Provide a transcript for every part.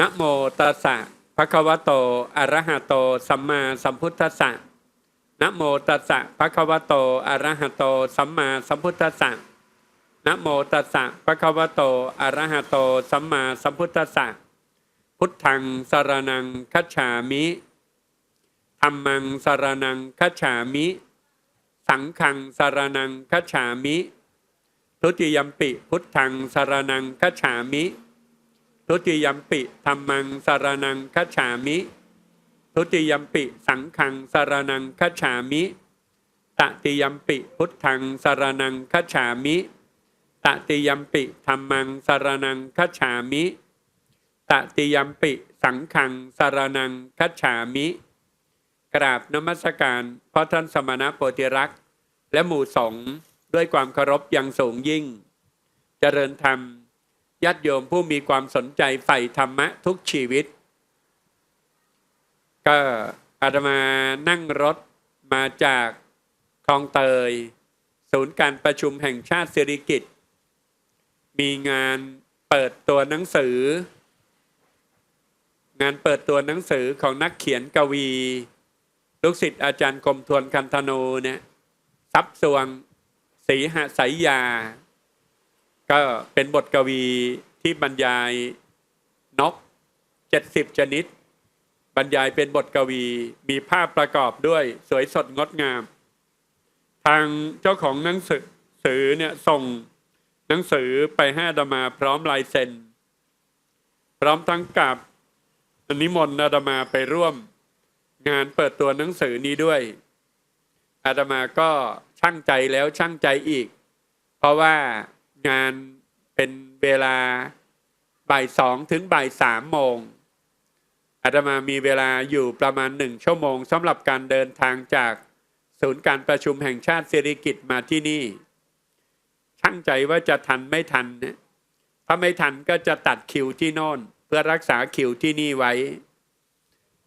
นะโมตัสสะภะคะวะโตอะระหะโต สัมมาสัมพุทธัสสะนะโมตัสสะภะคะวะโตอะระหะโต สัมมาสัมพุทธัสสะนะโมตัสสะภะคะวะโตอะระหะโต สัมมาสัมพุทธัสสะพุทธังสรนังคัจฉามิธัมมังสรนังคัจฉามิ สังฆังสรนังคัจฉามิ ทุติยมปิพุทธังสรนังคัจฉามิ ทุติยมปิธรรมังสารนังคัจฉามิ ทุติยมปิสังขังสารนังคัจฉามิตติยมปิพุทธังสารนังคัจฉามิตติยมปิธรรมังสารนังคัจฉามิตติยมปิสังขังสารนังคัจฉามิ กราบนมัสการพระท่านสมณโพธิรักษ์และหมู่สงฆ์ด้วยความเคารพอย่างสูงยิ่ง เจริญธรรม ญาติโยมผู้มีความสนใจใฝ่ธรรมะทุกชีวิต ก็อาตมานั่งรถมาจากคลองเตย ศูนย์การประชุมแห่งชาติสิริกิตมีงานเปิดตัวหนังสือ งานเปิดตัวหนังสือของนักเขียนกวี ลูกศิษย์อาจารย์กรมทวนคันธนูเนี่ยทรัพย์สวงศรีหสายยา ก็เป็นบทกวีที่บรรยายนกเจ็ดสิบชนิด บรรยายเป็นบทกวีมีภาพประกอบด้วยสวยสดงดงาม ทางเจ้าของหนังสือสือเนี่ยส่งหนังสือไปให้อาตมาพร้อมลายเซ็น พร้อมทั้งกับนิมนต์อาตมาไปร่วม งานเปิดตัวหนังสือนี้ด้วยอาตมาก็ช่างใจแล้วช่างใจอีก เพราะว่า งานเป็นเวลาบ่ายสองถึงบ่ายสามโมงอาตมามีเวลาอยู่ประมาณหนึ่งชั่วโมงสำหรับการเดินทางจากศูนย์การประชุมแห่งชาติเศรษกิจมาที่นี่ช่างใจว่าจะทันไม่ทันนะถ้าไม่ทันก็จะตัดคิวที่โน่น เพื่อรักษาคิวที่นี่ไว้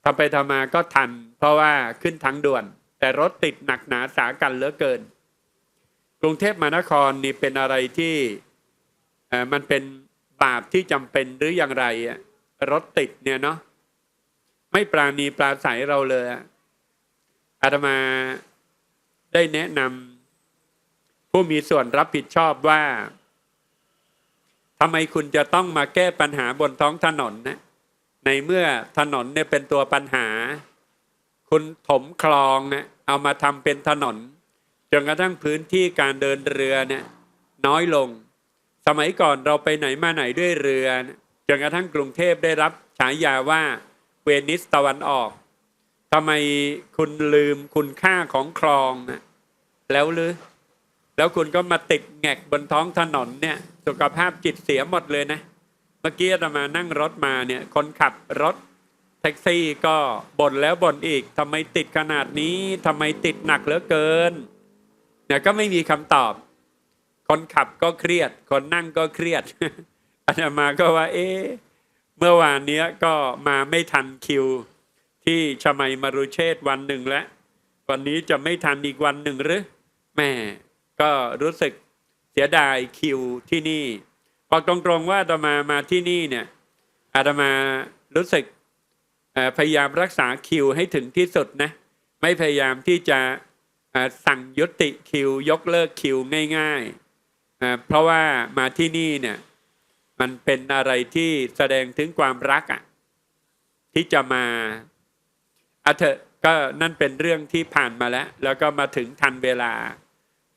ทำไปทำมาก็ทัน เพราะว่าขึ้นทางด่วน แต่รถติดหนักหนาสากันเหลือเกิน กรุงเทพมหานครนี่เป็นอะไรที่มันเป็นบาปที่จำเป็นหรืออย่างไรรถติดเนี่ยเนาะไม่ปราณีปราศัยเราเลยอะอาตมาได้แนะนำผู้มีส่วนรับผิดชอบว่าทำไมคุณจะต้องมาแก้ปัญหาบนท้องถนนนะในเมื่อถนนเนี่ยเป็นตัวปัญหา คุณถมคลองเนี่ยเอามาทำเป็นถนน จนกระทั่งพื้นที่การเดินเรือเนี่ยน้อยลง สมัยก่อนเราไปไหนมาไหนด้วยเรือจนกระทั่งกรุงเทพได้รับฉายาว่าเวนิสตะวันออกทำไมคุณลืมคุณค่าของคลองนะแล้วหรือแล้วคุณก็มาติดแงกบนท้องถนนเนี่ยสุขภาพจิตเสียหมดเลยนะ เมื่อกี้อาตมานั่งรถมาเนี่ยคนขับรถแท็กซี่ก็บ่นแล้วบ่นอีกทำไมติดขนาดนี้ทำไมติดหนักเหลือเกิน เนี่ยก็ไม่มีคำตอบ คนขับก็เครียด คนนั่งก็เครียดอาตมาก็ว่า เอ๊ะเมื่อวานเนี้ยก็มาไม่ทันคิว ที่ชมัยมรุเชษวันหนึ่งแล้ววันนี้จะไม่ทันอีกวันหนึ่งหรือแม่ก็รู้สึกเสียดายคิวที่นี่บอกตรงๆว่าอาตมามาที่นี่เนี่ยอาตมารู้สึกพยายามรักษาคิวให้ถึงที่สุดนะ ไม่พยายามที่จะ สั่งยุติคิวยกเลิกคิวง่ายๆ เพราะว่ามาที่นี่เนี่ยมันเป็นอะไรที่แสดงถึงความรักอะ่ะที่จะมาอะเถอะก็นั่นเป็นเรื่องที่ผ่านมาแล้ว แล้วก็มาถึงทันเวลา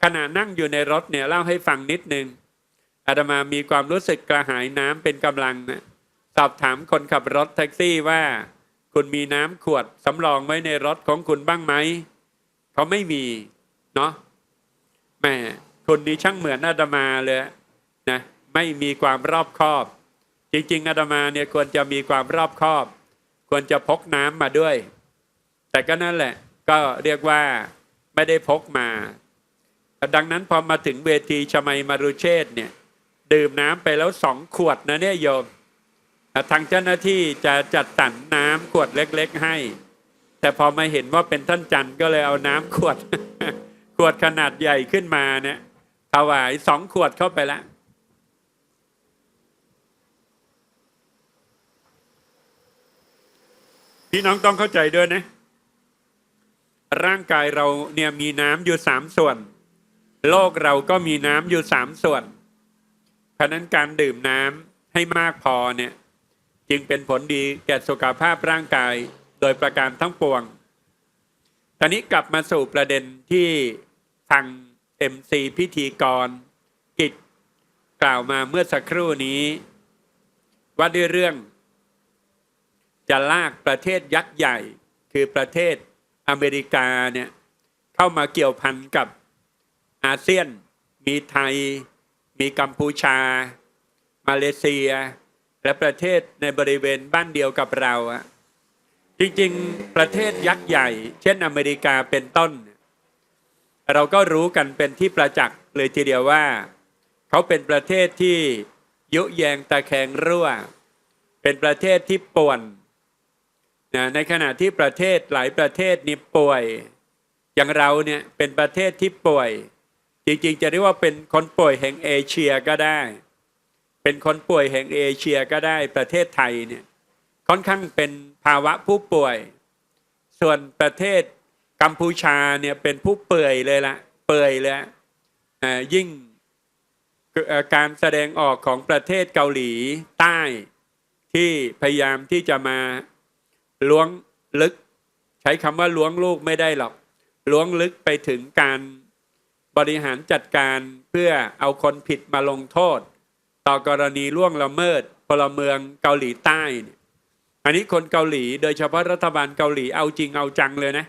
ขณะนั่งอยู่ในรถเนี่ยเล่าให้ฟังนิดนึงอาตมามีความรู้สึกกระหายน้ำเป็นกำลังนะสอบถามคนขับรถแท็กซี่ว่า คุณมีน้ำขวดสำรองไว้ในรถของคุณบ้างไหม เขาไม่มีเนาะแม่คุณนี่ช่างเหมือนอาตมาเลยนะไม่มีความรอบคอบ จริงๆอาตมาเนี่ยควรจะมีความรอบคอบ ควรจะพกน้ำมาด้วย แต่ก็นั่นแหละ ก็เรียกว่าไม่ได้พกมา ดังนั้นพอมาถึงเวทีชมัยมารุเชษฐ์เนี่ยดื่มน้ำไปแล้วสองขวดนะเนี่ยโยมทางเจ้าหน้าที่จะจัดสรรน้ำขวดเล็ก ๆ ให้ แต่พอมาเห็นว่าเป็นท่านจันทร์ก็เลยเอาน้ำขวด ขวดขนาดใหญ่ขึ้นมาเนี่ยถวายสองขวดเข้าไปแล้วพี่น้องต้องเข้าใจด้วยนะ ร่างกายเราเนี่ยมีน้ำอยู่สามส่วน โลกเราก็มีน้ำอยู่สามส่วนเพราะนั้นการดื่มน้ำให้มากพอเนี่ย จึงเป็นผลดีแก่สุขภาพร่างกาย ดยประการทั้งปวง ตอนนี้กลับมาสู่ประเด็นที่ทาง MC พิธีกร กิจกล่าวมาเมื่อสักครู่นี้ ว่าด้วยเรื่อง จะลากประเทศยักษ์ใหญ่ คือประเทศอเมริกาเนี่ยเข้ามาเกี่ยวพันกับอาเซียน มีไทย มีกัมพูชา มาเลเซีย และประเทศในบริเวณบ้านเดียวกับเราอะ จริงๆ ประเทศยักษ์ใหญ่ เช่นอเมริกาเป็นต้น เราก็รู้กันเป็นที่ประจักษ์เลยทีเดียวว่า เขาเป็นประเทศที่ยุแยงตะแคงรั่ว เป็นประเทศที่ป่วนนะในขณะที่ประเทศหลายประเทศนี่ป่วย อย่างเราเนี่ยเป็นประเทศที่ป่วย จริงๆ จะเรียกว่าเป็นคนป่วยแห่งเอเชียก็ได้ เป็นคนป่วยแห่งเอเชียก็ได้ประเทศไทยเนี่ย ค่อนข้างเป็นภาวะผู้ป่วย ส่วนประเทศกัมพูชาเนี่ยเป็นผู้เปื่อยเลยละเปื่อยเลยยิ่งการแสดงออกของประเทศเกาหลีใต้ที่พยายามที่จะมาล้วงลึก ใช้คำว่าล้วงลูกไม่ได้หรอกล้วงลึกไปถึงการบริหารจัดการเพื่อเอาคนผิดมาลงโทษ ต่อกรณีล่วงละเมิดพลเมืองเกาหลีใต้ อันนี้คนเกาหลีโดยเฉพาะรัฐบาลเกาหลีเอาจริงเอาจังเลยนะ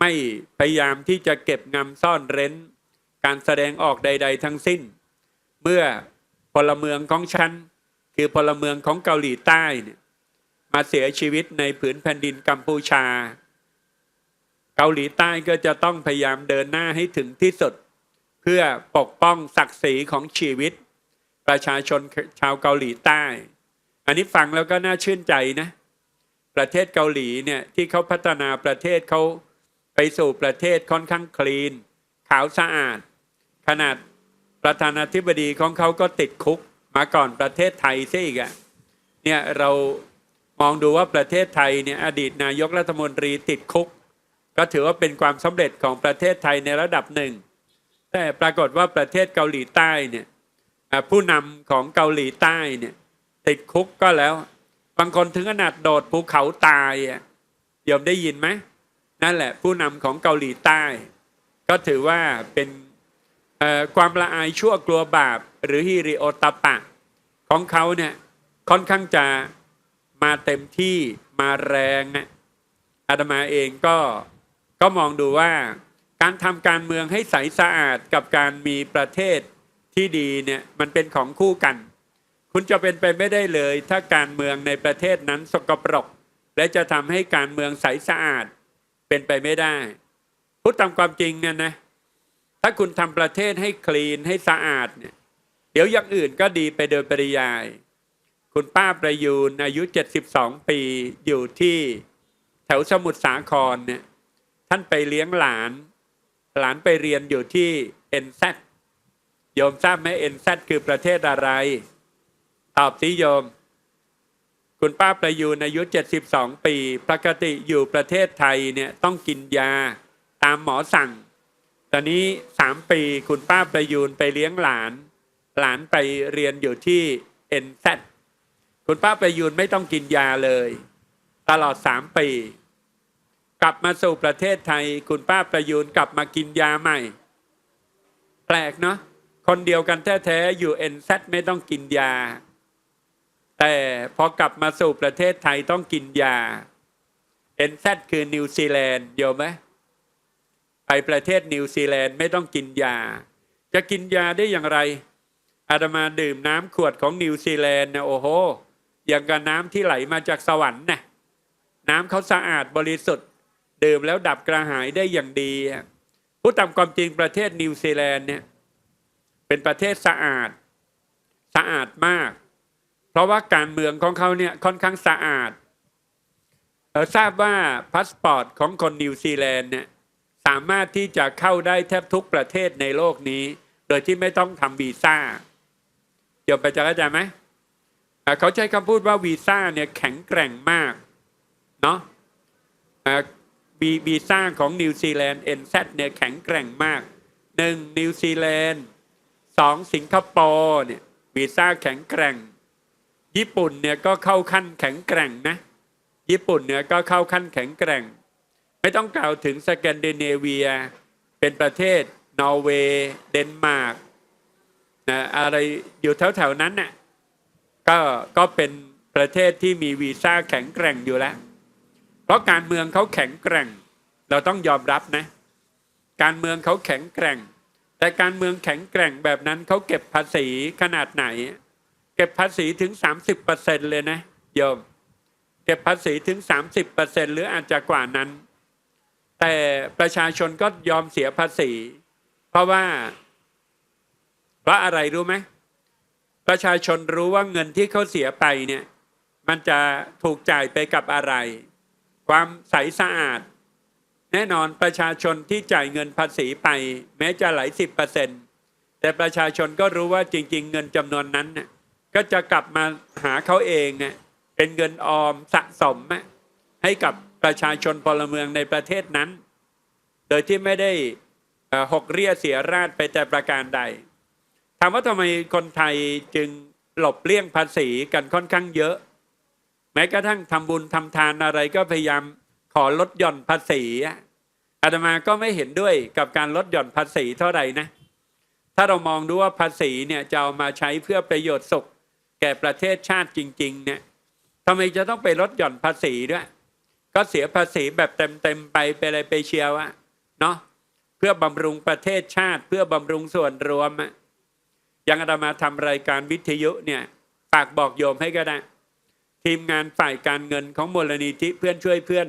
ไม่พยายามที่จะเก็บงำซ่อนเร้น การแสดงออกใด ๆ ทั้งสิ้น เมื่อพลเมืองของฉันคือพลเมืองของเกาหลีใต้เนี่ยมาเสียชีวิตในผืนแผ่นดินกัมพูชา เกาหลีใต้ก็จะต้องพยายามเดินหน้าให้ถึงที่สุด เพื่อปกป้องศักดิ์ศรีของชีวิต ประชาชนชาวเกาหลีใต้ อันนี้ฟังแล้วก็น่าชื่นใจนะ ประเทศเกาหลีเนี่ยที่เขาพัฒนาประเทศเขาไปสู่ประเทศค่อนข้างคลีน ขาวสะอาด ขนาดประธานาธิบดีของเขาก็ติดคุกมาก่อนประเทศไทยซะอีกอะเนี่ยเรามองดูว่าประเทศไทยเนี่ยอดีตนายกรัฐมนตรีติดคุก ก็ถือว่าเป็นความสำเร็จของประเทศไทยในระดับหนึ่ง แต่ปรากฏว่าประเทศเกาหลีใต้เนี่ยผู้นำของเกาหลีใต้เนี่ย ติดคุกก็แล้ว บางคนถึงขนาดโดดภูเขาตายอะยอมได้ยินไหมนั่นแหละ ผู้นำของเกาหลีใต้ ก็ถือว่าเป็นความละอายชั่วกลัวบาป หรือฮิริโอตปปะ ของเขาเนี่ยค่อนข้างจะมาเต็มที่มาแรงนะอาตมาเองก็ก็มองดูว่าการทำการเมืองให้ใสสะอาดกับการมีประเทศที่ดีเนี่ยมันเป็นของคู่กัน คุณจะเป็นไปไม่ได้เลย ถ้าการเมืองในประเทศนั้นสกปรก และจะทำให้การเมืองใสสะอาดเป็นไปไม่ได้พูดตามความจริงเนี่ยนะถ้าคุณทำประเทศให้คลีนให้สะอาดเนี่ยเดี๋ยวอย่างอื่นก็ดีไปโดยปริยาย คุณป้าประยูนอายุ 72 ปีอยู่ที่แถวสมุทรสาครเนี่ยท่านไปเลี้ยงหลาน หลานไปเรียนอยู่ที่ NZ โยมทราบไหม NZ คือประเทศอะไร ตอบสิโยม คุณป้าประยูนอายุ 72 ปี ปกติอยู่ประเทศไทยเนี่ยต้องกินยาตามหมอสั่ง ตอนนี้สามปีคุณป้าประยูนไปเลี้ยงหลาน หลานไปเรียนอยู่ที่ NZ คุณป้าประยูนไม่ต้องกินยาเลย ตลอดสามปี กลับมาสู่ประเทศไทย คุณป้าประยูนกลับมากินยาใหม่ แปลกเนาะคนเดียวกันแท้ๆอยู่ NZ ไม่ต้องกินยา แต่พอกลับมาสู่ประเทศไทยต้องกินยา NZ คือนิวซีแลนด์โยมไหมไปประเทศนิวซีแลนด์ไม่ต้องกินยา จะกินยาได้อย่างไร อาตมาดื่มน้ำขวดของนิวซีแลนด์นะโอ้โหอย่างกับน้ำที่ไหลมาจากสวรรค์นะน้ำเขาสะอาดบริสุทธิ์ ดื่มแล้วดับกระหายได้อย่างดีพูดตามความจริงประเทศนิวซีแลนด์เนี่ยเป็นประเทศสะอาด สะอาดมาก เพราะว่าการเมืองของเขาเนี่ยค่อนข้างสะอาดเออทราบว่าพาสปอร์ตของคนนิวซีแลนด์เนี่ยสามารถที่จะเข้าได้แทบทุกประเทศในโลกนี้ โดยที่ไม่ต้องทำวีซ่าเดี๋ยวไปจะเข้าใจไหมเขาใช้คำพูดว่าวีซ่าเนี่ยแข็งแกร่งมากเนาะวีวีซ่าของนิวซีแลนด์ NZ เนี่ยแข็งแกร่งมากหนึ่งนิวซีแลนด์สองสิงคโปร์เนี่ยวีซ่าแข็งแกร่ง ญี่ปุ่นเนี่ยก็เข้าขั้นแข็งแกร่งนะ ญี่ปุ่นเนี่ยก็เข้าขั้นแข็งแกร่ง ไม่ต้องกล่าวถึงสแกนดิเนเวีย เป็นประเทศนอร์เวย์เดนมาร์กนะอะไรอยู่แถวๆนั้นน่ะก็ก็เป็นประเทศที่มีวีซ่าแข็งแกร่งอยู่แล้ว เพราะการเมืองเขาแข็งแกร่ง เราต้องยอมรับนะ การเมืองเขาแข็งแกร่ง แต่การเมืองแข็งแกร่งแบบนั้นเขาเก็บภาษีขนาดไหน เก็บภาษีถึง 30%เลยนะโยมเก็บภาษีถึง 30%หรืออาจจะกว่านั้น แต่ประชาชนก็ยอมเสียภาษี เพราะว่าเพราะอะไรรู้ไหมประชาชนรู้ว่าเงินที่เขาเสียไปเนี่ย มันจะถูกจ่ายไปกับอะไร ความใสสะอาด แน่นอนประชาชนที่จ่ายเงินภาษีไป แม้จะหลายสิบเปอร์เซ็นต์แต่ประชาชนก็รู้ว่าจริง ๆ เงินจำนวนนั้นน่ะ ก็จะกลับมาหาเขาเองน่ะเป็นเงินออมสะสมะให้กับประชาชนพลเมืองในประเทศนั้น โดยที่ไม่ได้หกเรียเสียราชไปแต่ประการใดถามว่าทำไมคนไทยจึงหลบเลี่ยงภาษีกันค่อนข้างเยอะ แม้กระทั่งทำบุญทำทานอะไรก็พยายามขอลดหย่อนภาษีอาตมาก็ไม่เห็นด้วยกับการลดหย่อนภาษีเท่าไหร่นะ ถ้าเรามองดูว่าภาษีเนี่ยจะเอามาใช้เพื่อประโยชน์สุข ก่ประเทศชาติจริง ๆ เนี่ยทำไมจะต้องไปลดหย่อนภาษีด้วย ก็เสียภาษีแบบเต็มๆไปไปอะไรไปเชียวอะเนาะเพื่อบำรุงประเทศชาติ เพื่อบำรุงส่วนรวมอะยังอาตมาทำรายการวิทยุเนี่ยฝากบอกโยมให้ก็ได้ ทีมงานฝ่ายการเงินของมูลนิธิเพื่อนช่วยเพื่อน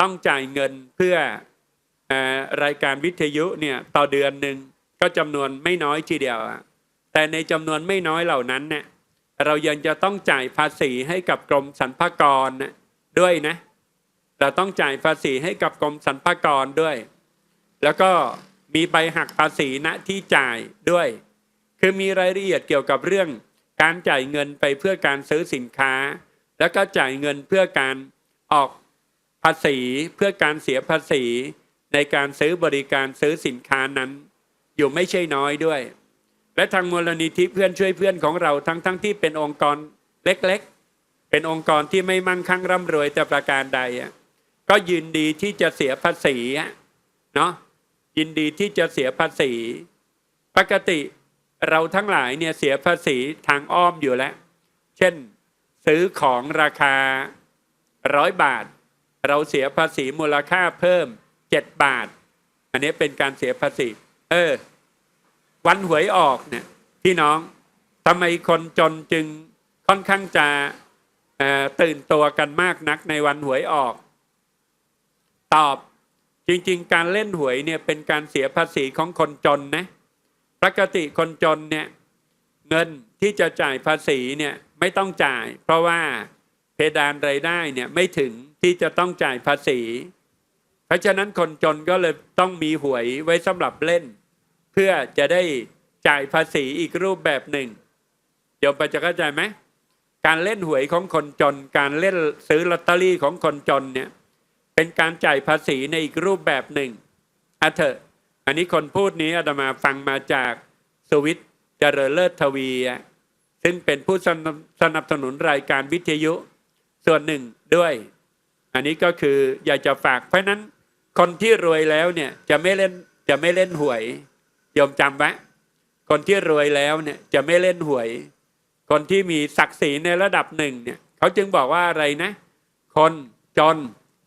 ต้องจ่ายเงินเพื่อออรายการวิทยุเนี่ยต่อเดือนหนึ่งก็จำนวนไม่น้อยทีเดียวอะแต่ในจำนวนไม่น้อยเหล่านั้นเนี่ย เรายังจะต้องจ่ายภาษีให้กับกรมสรรพากรด้วยนะ เราต้องจ่ายภาษีให้กับกรมสรรพากรด้วย แล้วก็มีใบหักภาษีณที่จ่ายด้วย คือมีรายละเอียดเกี่ยวกับเรื่อง การจ่ายเงินไปเพื่อการซื้อสินค้า แล้วก็จ่ายเงินเพื่อการออกภาษีเพื่อการเสียภาษีในการซื้อบริการซื้อสินค้านั้น อยู่ไม่ใช่น้อยด้วย และทางมูลนิธิเพื่อนช่วยเพื่อนของเราทั้งทั้งที่เป็นองค์กรเล็กๆ เป็นองค์กรที่ไม่มั่งคั่งร่ำรวยแต่ประการใดก็ยินดีที่จะเสียภาษีเนาะยินดีที่จะเสียภาษี ปกติเราทั้งหลายเนี่ยเสียภาษีทางอ้อมอยู่แล้ว เช่น ซื้อของราคาร้อยบาท เราเสียภาษีมูลค่าเพิ่มเจ็ดบาท อันนี้เป็นการเสียภาษี เออ วันหวยออกเนี่ยพี่น้องทำไมคนจนจึงค่อนข้างจะตื่นตัวกันมากนักในวันหวยออก ตอบจริง ๆ การเล่นหวยเนี่ยเป็นการเสียภาษีของคนจนนะปกติคนจนเนี่ยเงินที่จะจ่ายภาษีเนี่ยไม่ต้องจ่าย เพราะว่าเพดานรายได้เนี่ยไม่ถึงที่จะต้องจ่ายภาษี เพราะฉะนั้นคนจนก็เลยต้องมีหวยไว้สำหรับเล่น พื่อจะได้จ่ายภาษีอีกรูปแบบหนึ่งโยมไปจะเข้าใจไหมการเล่นหวยของคนจน การเล่นซื้อลอตเตอรี่ของคนจนเนี่ยเป็นการจ่ายภาษีในอีกรูปแบบหนึ่งอะเถอะ อันนี้คนพูดนี้อาตมาฟังมาจากสวิตเจริญเลิศทวี ซึ่งเป็นผู้สนับสนับสนุนรายการวิทยุ ส่วนหนึ่งด้วย อันนี้ก็คืออยากจะฝากเพราะนั้นคนที่รวยแล้วเนี่ยจะไม่เล่นจะไม่เล่นหวย ยมจำไว้คนที่รวยแล้วเนี่ยจะไม่เล่นหวย คนที่มีศักดิ์ศรีในระดับหนึ่งเนี่ยเขาจึงบอกว่าอะไรนะ คนจน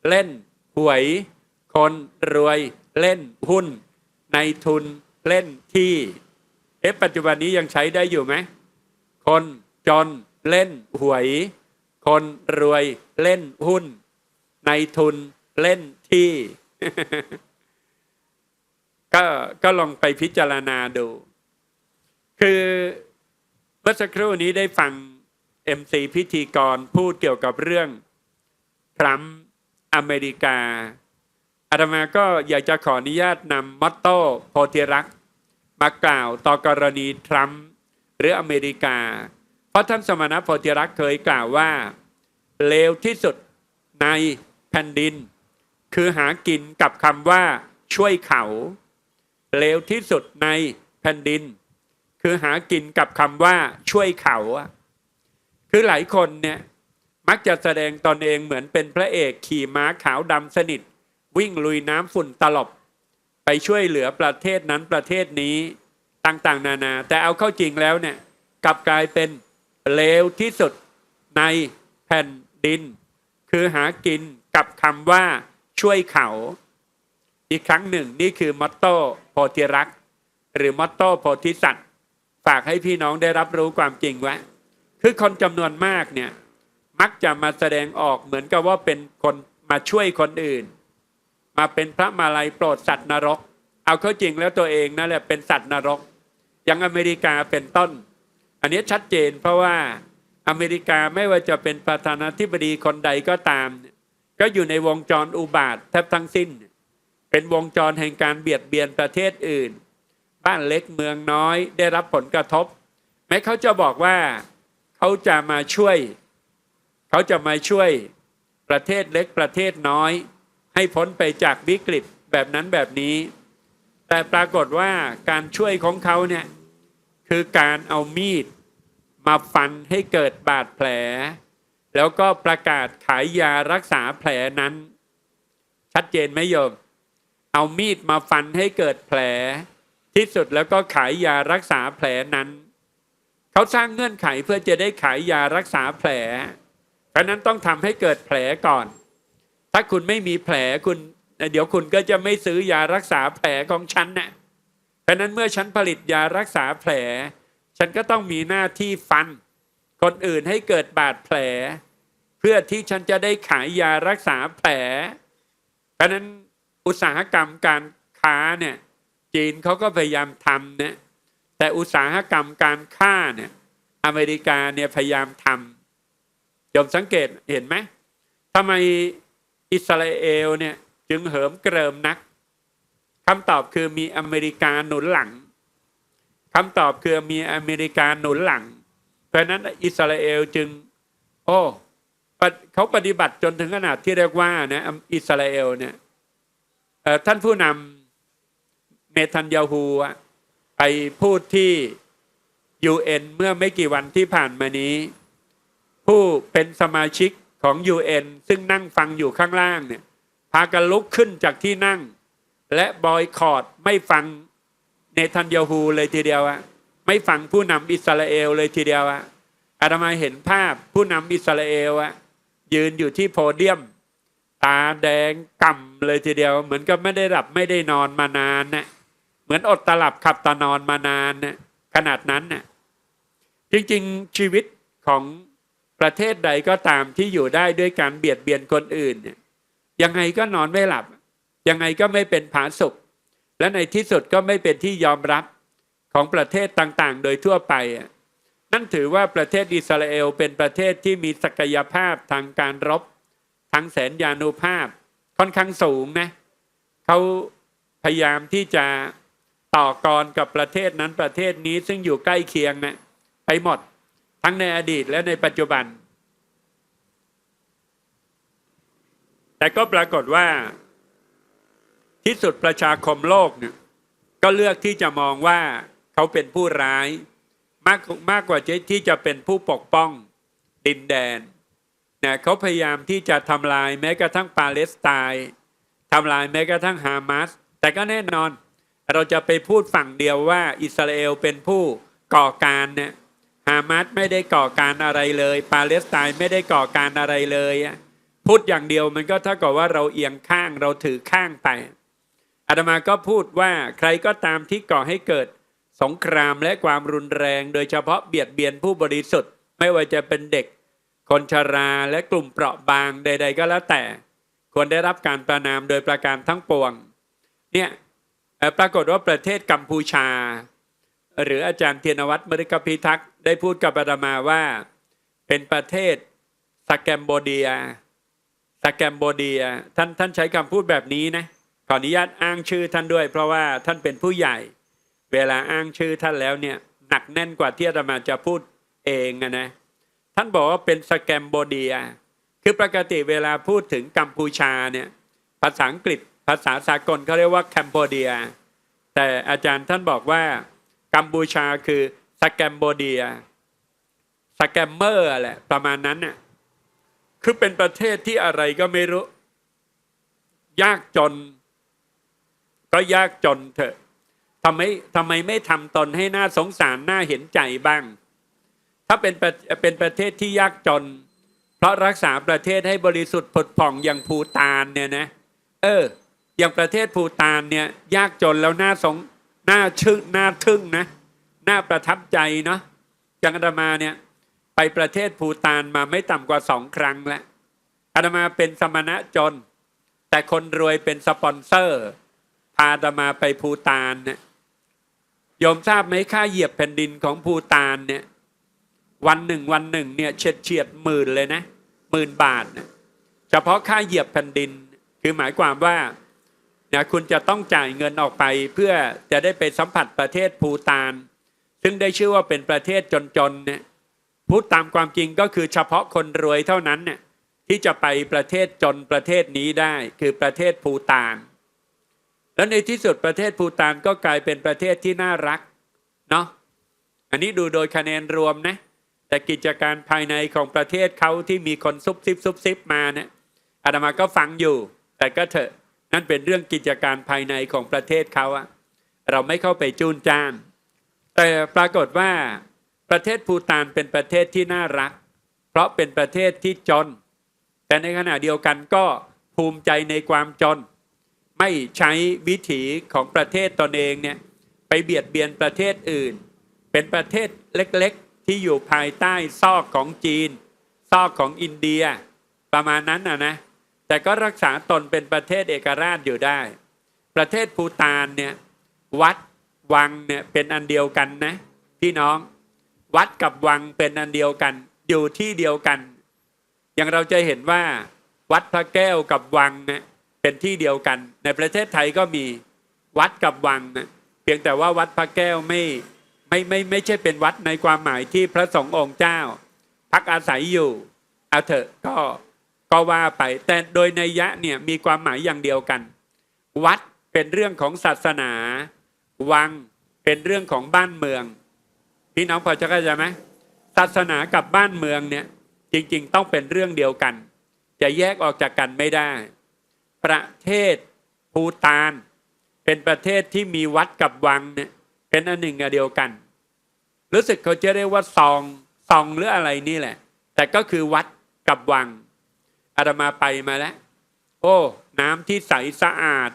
เล่นหวย คนรวยเล่นหุ้น ในทุนเล่นที่เอ๊ะปัจจุบันนี้ยังใช้ได้อยู่ไหมคนจนเล่นหวย คนรวยเล่นหุ้น ในทุนเล่นที่ ก็ก็ลองไปพิจารณาดู คือเมื่อสักครู่นี้ได้ฟัง MC พิธีกรพูดเกี่ยวกับเรื่องทรัมป์อเมริกาอาตมาก็อยากจะขออนุญาตนำมอตโต้โพธิรักษ์มากล่าวต่อกรณีทรัมป์หรืออเมริกา เพราะท่านสมณโพธิรักษ์เคยกล่าวว่า เลวที่สุดในแผ่นดิน คือหากินกับคำว่าช่วยเขา เลวที่สุดในแผ่นดิน คือหากินกับคำว่าช่วยเขาคือหลายคนเนี่ยมักจะแสดงตนเองเหมือนเป็นพระเอกขี่ม้าขาวดำสนิท วิ่งลุยน้ำฝุ่นตลบ ไปช่วยเหลือประเทศนั้นประเทศนี้ต่างๆ นานา แต่เอาเข้าจริงแล้วเนี่ยกลับกลายเป็นเลวที่สุดในแผ่นดิน คือหากินกับคำว่าช่วยเขา อีกครั้งหนึ่งนี่คือมอตโต้โพธิรักหรือมอตโต้โพธิสัตว์ฝากให้พี่น้องได้รับรู้ความจริงไว้คือคนจำนวนมากเนี่ยมักจะมาแสดงออกเหมือนกับว่าเป็นคนมาช่วยคนอื่น มาเป็นพระมาลัยโปรดสัตว์นรก เอาเข้าจริงแล้วตัวเองนั่นแหละเป็นสัตว์นรกอย่างอเมริกาเป็นต้น อันนี้ชัดเจนเพราะว่าอเมริกาไม่ว่าจะเป็นประธานาธิบดีคนใดก็ตาม ก็อยู่ในวงจรอุบาทแทบทั้งสิ้น เป็นวงจรแห่งการเบียดเบียนประเทศอื่น บ้านเล็กเมืองน้อยได้รับผลกระทบ แม้เขาจะบอกว่าเขาจะมาช่วย เขาจะมาช่วยประเทศเล็กประเทศน้อย ให้พ้นไปจากวิกฤตแบบนั้นแบบนี้ แต่ปรากฏว่าการช่วยของเขาเนี่ยคือการเอามีดมาฟันให้เกิดบาดแผล แล้วก็ประกาศขายยารักษาแผลนั้น ชัดเจนไหมโยม เอามีดมาฟันให้เกิดแผล ที่สุดแล้วก็ขายยารักษาแผลนั้น เขาสร้างเงื่อนไขเพื่อจะได้ขายยารักษาแผลเพราะนั้นต้องทำให้เกิดแผลก่อน ถ้าคุณไม่มีแผลคุณเดี๋ยวคุณก็จะไม่ซื้อยารักษาแผลของฉันนะ่ะเพราะนั้นเมื่อฉันผลิตยารักษาแผล ฉันก็ต้องมีหน้าที่ฟัน คนอื่นให้เกิดบาดแผล เพื่อที่ฉันจะได้ขายยารักษาแผล เพราะนั้น อุตสาหกรรมการค้าเนี่ยจีนเขาก็พยายามทำเนี่ยแต่อุตสาหกรรมการฆ่าเนี่ยอเมริกาเนี่ยพยายามทำยมสังเกตเห็นไหมทำไมอิสราเอลเนี่ยจึงเหิมเกริมนักคำตอบคือมีอเมริกาหนุนหลังคำตอบคือมีอเมริกาหนุนหลัง เพราะนั้นอิสราเอลจึง โอ้เขาปฏิบัติจนถึงขนาดที่เรียกว่านะอิสราเอลเนี่ย ท่านผู้นำเนทันยาฮูไปพูดที่ UN เมื่อไม่กี่วันที่ผ่านมานี้ ผู้เป็นสมาชิกของ UN ซึ่งนั่งฟังอยู่ข้างล่างเนี่ยพากันลุกขึ้นจากที่นั่ง และบอยคอรดไม่ฟังเนทันยาฮูเลยทีเดียวอะไม่ฟังผู้นำอิสราเอลเลยทีเดียวอะอาตมาเห็นภาพผู้นำอิสราเอลอะยืนอยู่ที่โพเดียม ตาแดงก่ำเลยทีเดียว เหมือนกับไม่ได้หลับไม่ได้นอนมานานนะเหมือนอดตาหลับขับตานอนมานานนะขนาดนั้นน่ะจริงๆชีวิตของประเทศใดก็ตามที่อยู่ได้ด้วยการเบียดเบียนคนอื่นเนี่ยยังไงก็นอนไม่หลับ ยังไงก็ไม่เป็นผาสุกและในที่สุดก็ไม่เป็นที่ยอมรับของประเทศต่างๆ โดยทั่วไป นั่นถือว่าประเทศอิสราเอลเป็นประเทศที่มีศักยภาพทางการรบ ทางแสนยานุภาพค่อนข้างสูงนะเขาพยายามที่จะต่อกรกับประเทศนั้นประเทศนี้ซึ่งอยู่ใกล้เคียงนะไปหมดทั้งในอดีตและในปัจจุบัน แต่ก็ปรากฏว่า ที่สุดประชาคมโลกเนี่ยก็เลือกที่จะมองว่าเขาเป็นผู้ร้าย มากมากกว่าที่จะเป็นผู้ปกป้องดินแดน เนี่ยเขาพยายามที่จะทำลายแม้กระทั่งปาเลสไตน์ทำลายแม้กระทั่งฮามาสแต่ก็แน่นอน เราจะไปพูดฝั่งเดียวว่าอิสราเอลเป็นผู้ก่อการเนี่ยฮามาสไม่ได้ก่อการอะไรเลย ปาเลสไตน์ไม่ได้ก่อการอะไรเลยพูดอย่างเดียวมันก็เท่ากับว่าเราเอียงข้างเราถือข้างไปอาตมาก็พูดว่าใครก็ตามที่ก่อให้เกิดสงครามและความรุนแรง โดยเฉพาะเบียดเบียนผู้บริสุทธิ์ ไม่ว่าจะเป็นเด็ก คนชราและกลุ่มเปราะบางใด ๆ ก็แล้วแต่ ควรได้รับการประนามโดยประการทั้งปวงเนี่ยปรากฏว่าประเทศกัมพูชา หรืออาจารย์เทียนวัฒน์มฤคพิทักษ์ได้พูดกับอาตมาว่า เป็นประเทศสแกมโบเดียสแกมโบเดียท่านท่านใช้คำพูดแบบนี้นะขออนุญาตอ้างชื่อท่านด้วย เพราะว่าท่านเป็นผู้ใหญ่ เวลาอ้างชื่อท่านแล้วเนี่ยหนักแน่นกว่าที่อาตมาจะพูดเองอะนะานบอกว่าเป็นสแกมโบเดีย คือปกติเวลาพูดถึงกัมพูชาเนี่ยภาษาอังกฤษภาษาสากลเขาเรียกว่าแคมโบเดีย แต่อาจารย์ท่านบอกว่ากัมพูชาคือสแกมโบเดียสแกมเมอร์แหละประมาณนั้นน่ะคือเป็นประเทศที่อะไรก็ไม่รู้ ยากจน ก็ยากจนเถอะทำไมทำไมไม่ทำตนให้หน่าสงสารหน่าเห็นใจบ้าง ถ้าเป็นเป็นประเทศที่ยากจน เพราะรักษาประเทศให้บริสุทธิ์ผดผ่องอย่างภูตานเนี่ยนะเออ อย่างประเทศภูตานเนี่ยยากจนแล้วน่าสงน่าชึ่งน่าทึ่งนะน่าประทับใจเนาะอย่างอาตมาเนี่ยไปประเทศภูตานมาไม่ต่ำกว่าสองครั้งแล้วอาตมาเป็นสมณะจน แต่คนรวยเป็นสปอนเซอร์ พาอาตมาไปภูตานเนี่ยยมทราบไหมค่าเหยียบแผ่นดินของภูตานเนี่ย วันหนึ่งวันหนึ่งเนี่ยเฉียดเฉียดหมื่นเลยนะหมื่นบาทนะเฉพาะค่าเหยียบแผ่นดิน คือหมายความว่าเนี่ยคุณจะต้องจ่ายเงินออกไปเพื่อจะได้ไปสัมผัสประเทศภูตาน ซึ่งได้ชื่อว่าเป็นประเทศจนๆเนี่ยพูดตามความจริงก็คือเฉพาะคนรวยเท่านั้นเนี่ยที่จะไปประเทศจนประเทศนี้ได้คือประเทศภูตาน แล้วในที่สุดประเทศภูตานก็กลายเป็นประเทศที่น่ารักเนาะอันนี้ดูโดยคะแนนรวมนะ แต่กิจการภายในของประเทศเขาที่มีคนซุบซิบซุบซิบมาเนี่ยอาตมาก็ฟังอยู่ แต่ก็เถอะนั่นเป็นเรื่องกิจการภายในของประเทศเขาอะเราไม่เข้าไปจูนจ้านแต่ปรากฏว่าประเทศภูตานเป็นประเทศที่น่ารัก เพราะเป็นประเทศที่จน แต่ในขณะเดียวกันก็ภูมิใจในความจน ไม่ใช้วิถีของประเทศตนเองเนี่ยไปเบียดเบียนประเทศอื่น เป็นประเทศเล็กๆ ที่อยู่ภายใต้ซอกของจีน ซอกของอินเดีย ประมาณนั้นนะนะ แต่ก็รักษาตนเป็นประเทศเอกราชอยู่ได้ ประเทศภูตานเนี่ยวัดวังเนี่ยเป็นอันเดียวกันนะพี่น้องวัดกับวังเป็นอันเดียวกัน อยู่ที่เดียวกัน อย่างเราจะเห็นว่า วัดพระแก้วกับวังเนี่ยเป็นที่เดียวกัน ในประเทศไทยก็มีวัดกับวังนะเพียงแต่ว่าวัดพระแก้วไม่ ไม่ไม่ไม่ใช่เป็นวัดในความหมายที่พระสงฆ์องค์เจ้า พักอาศัยอยู่เอาเถอะก็ก็ว่าไป แต่โดยในยยะเนี่ยมีความหมายอย่างเดียวกัน วัดเป็นเรื่องของศาสนา วังเป็นเรื่องของบ้านเมืองพี่น้องพอจะเข้าใจไหมศาสนากับบ้านเมืองเนี่ยจริง ๆ ต้องเป็นเรื่องเดียวกัน จะแยกออกจากกันไม่ได้ ประเทศภูตาน เป็นประเทศที่มีวัดกับวังเนี่ยเป็นอันหนึ่งอันเดียวกัน รู้สึกเขาจะเรียกว่าซองซองหรืออะไรนี่แหละ แต่ก็คือวัดกับวังอาตมาไปมาแล้ว โอ้ น้ำที่ใสสะอาด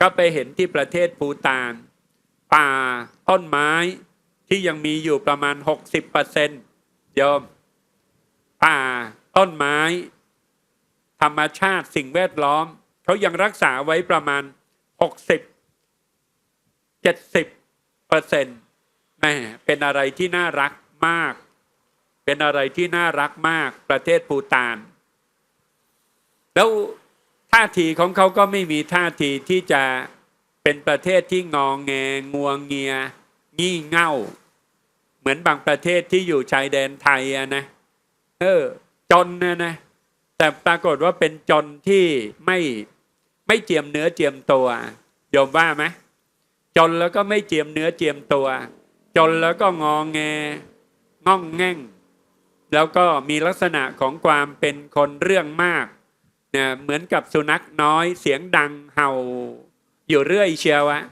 ก็ไปเห็นที่ประเทศภูตาน ป่าต้นไม้ที่ยังมีอยู่ประมาณ 60%เปอร์เซ็นต์ยม ป่าต้นไม้ ธรรมชาติสิ่งแวดล้อม เขายังรักษาไว้ประมาณ 60 70เปอร์เซ็นต์ แม่เป็นอะไรที่น่ารักมาก เป็นอะไรที่น่ารักมากประเทศภูตาน แล้วท่าทีของเขาก็ไม่มีท่าทีที่จะเป็นประเทศที่งองแงงวงเงีย งี่เง่า เหมือนบางประเทศที่อยู่ชายแดนไทยอะนะเออจนนะนะแต่ปรากฏว่าเป็นจนที่ไม่ไม่เจียมเนื้อเจียมตัวโยมว่าไหมจนแล้วก็ไม่เจียมเนื้อเจียมตัว จนแล้วก็งองแงง่องแง่ง แล้วก็มีลักษณะของความเป็นคนเรื่องมากเนี่ยเหมือนกับสุนัขน้อยเสียงดังเห่า อยู่เรื่อยเชียวอะ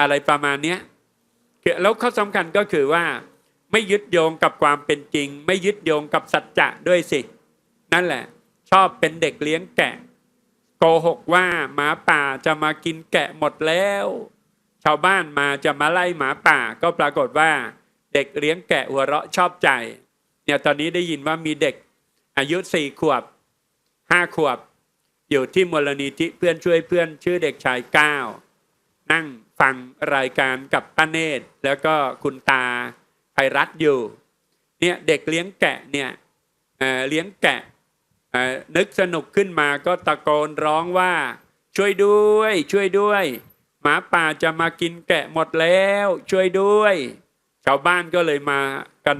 อะไรประมาณเนี้ยแล้วข้อสำคัญก็คือว่าไม่ยึดโยงกับความเป็นจริง ไม่ยึดโยงกับสัจจะด้วยสิ นั่นแหละ ชอบเป็นเด็กเลี้ยงแกะ โกหกว่าหมาป่าจะมากินแกะหมดแล้ว ชาวบ้านมาจะมาไล่หมาป่า ก็ปรากฏว่าเด็กเลี้ยงแกะหัวเราะชอบใจ เนี่ยตอนนี้ได้ยินว่ามีเด็กอายุสี่ขวบห้าขวบ อยู่ที่มูลนิธิเพื่อนช่วยเพื่อนชื่อเด็กชายก้าวนั่งฟังรายการกับป้าเนตรแล้วก็คุณตาไพรัตอยู่ เนี่ยเด็กเลี้ยงแกะเนี่ยเเลี้ยงแกะนึกสนุกขึ้นมาก็ตะโกนร้องว่าช่วยด้วยช่วยด้วย หมาป่าจะมากินแกะหมดแล้ว ช่วยด้วย ชาวบ้านก็เลยมากัน